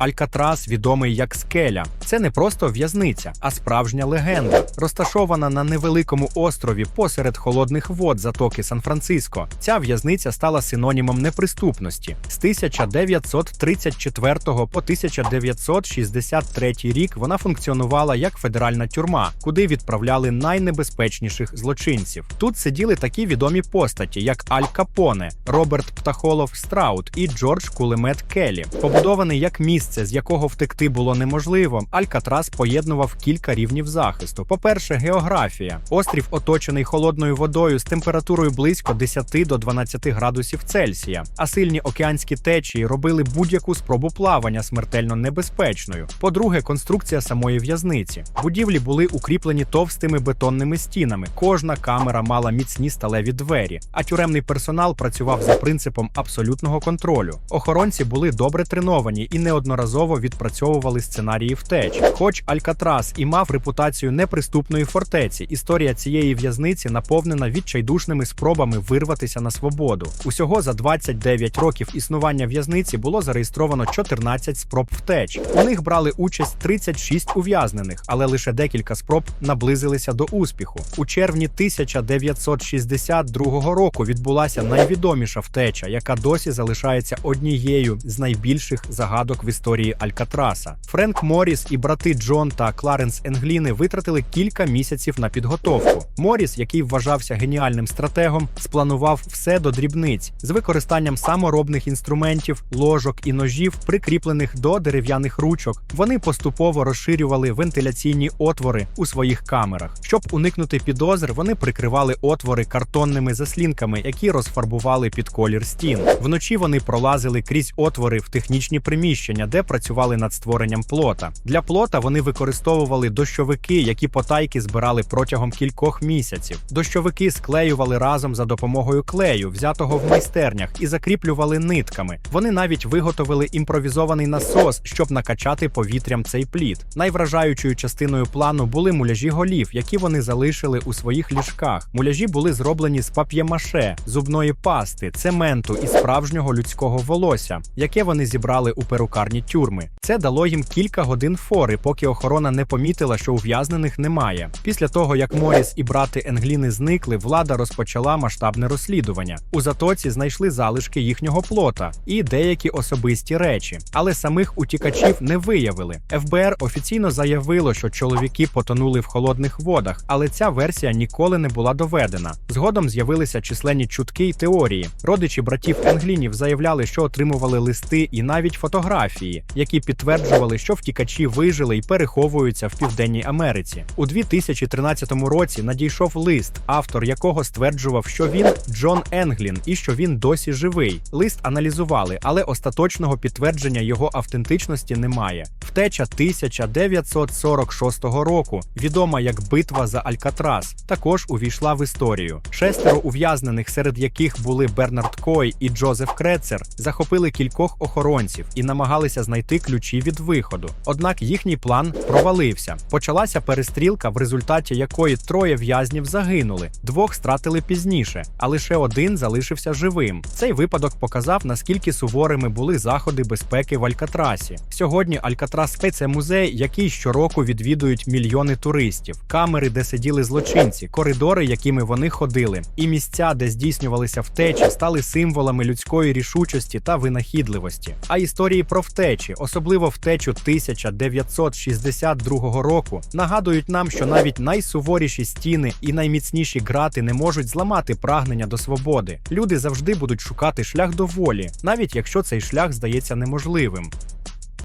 Алькатрас відомий як скеля. Це не просто в'язниця, а справжня легенда, розташована на невеликому острові посеред холодних вод затоки Сан-Франциско. Ця в'язниця стала синонімом неприступності. З 1934 по 1963 рік вона функціонувала як федеральна тюрма, куди відправляли найнебезпечніших злочинців. Тут сиділи такі відомі постаті, як Аль Капоне, Роберт Птахолов Страут і Джордж Кулемет Келлі. Побудований як місце, з якого втекти було неможливо, Алькатрас поєднував кілька рівнів захисту. По-перше, географія. Острів оточений холодною водою з температурою близько 10 до 12 градусів Цельсія, а сильні океанські течії робили будь-яку спробу плавання смертельно небезпечною. По-друге, конструкція самої в'язниці. Будівлі були укріплені товстими бетонними стінами. Кожна камера мала міцні сталеві двері, а тюремний персонал працював за принципом абсолютного контролю. Охоронці були добре треновані і неодноразово відпрацьовували сценарії втеч. Хоч Алькатрас і мав репутацію неприступної фортеці, історія цієї в'язниці наповнена відчайдушними спробами вирватися на свободу. Усього за 29 років існування в'язниці було зареєстровано 14 спроб втеч. У них брали участь 36 ув'язнених, але лише декілька спроб наблизилися до успіху. У червні 1962 року відбулася найвідоміша втеча, яка досі залишається однією з найбільших загадок в історії Алькатраса. Френк Моріс і брати Джон та Кларенс Енгліни витратили кілька місяців на підготовку. Моріс, який вважався геніальним стратегом, спланував все до дрібниць з використанням саморобних інструментів, ложок і ножів, прикріплених до дерев'яних ручок. Вони поступово розширювали вентиляційні отвори у своїх камерах. Щоб уникнути підозр, вони прикривали отвори картонними заслінками, які розфарбували під колір стін. Вночі вони пролазили крізь отвори в технічні приміщення, де працювали над створенням плота. Для плота вони використовували дощовики, які потайки збирали протягом кількох місяців. Дощовики склеювали разом за допомогою клею, взятого в майстернях, і закріплювали нитками. Вони навіть виготовили імпровізований насос, щоб накачати повітрям цей плід. Найвражаючою частиною плану були муляжі голів, які вони залишили у своїх ліжках. Муляжі були зроблені з пап'ємаше, зубної пасти, цементу і справжнього людського волосся, яке вони зібрали у перукарні тюрми. Це дало їм кілька годин фори, поки охорона не помітила, що ув'язнених немає. Після того, як Моріс і брати Енгліни зникли, влада розпочала масштабне розслідування. У затоці знайшли залишки їхнього плота і деякі особисті речі, але самих утікачів не виявили. ФБР офіційно заявило, що чоловіки потонули в холодних водах, але ця версія ніколи не була доведена. Згодом з'явилися численні чутки й теорії. Родичі братів Енглінів заявляли, що отримували листи і навіть фотографії, які підтверджували, що втікачі вижили і переховуються в Південній Америці. У 2013 році надійшов лист, автор якого стверджував, що він Джон Енглін і що він досі живий. Лист аналізували, але остаточного підтвердження його автентичності немає. Втеча 1946 року, відома як битва за Алькатрас, також увійшла в історію. Шестеро ув'язнених, серед яких були Бернард Кой і Джозеф Крецер, захопили кількох охоронців і намагалися знайти ключі від виходу. Однак їхній план провалився. Почалася перестрілка, в результаті якої троє в'язнів загинули, двох стратили пізніше, а лише один залишився живим. Цей випадок показав, наскільки суворими були заходи безпеки в Алькатрасі. Сьогодні Алькатрас це музей, який щороку відвідують мільйони туристів, камери, де сиділи злочинці, коридори, якими вони ходили, і місця, де здійснювалися втечі, стали символами людської рішучості та винахідливості. А історії про втечі, особливо втечу 1962 року, нагадують нам, що навіть найсуворіші стіни і найміцніші грати не можуть зламати прагнення до свободи. Люди завжди будуть шукати шлях до волі, навіть якщо цей шлях здається неможливим.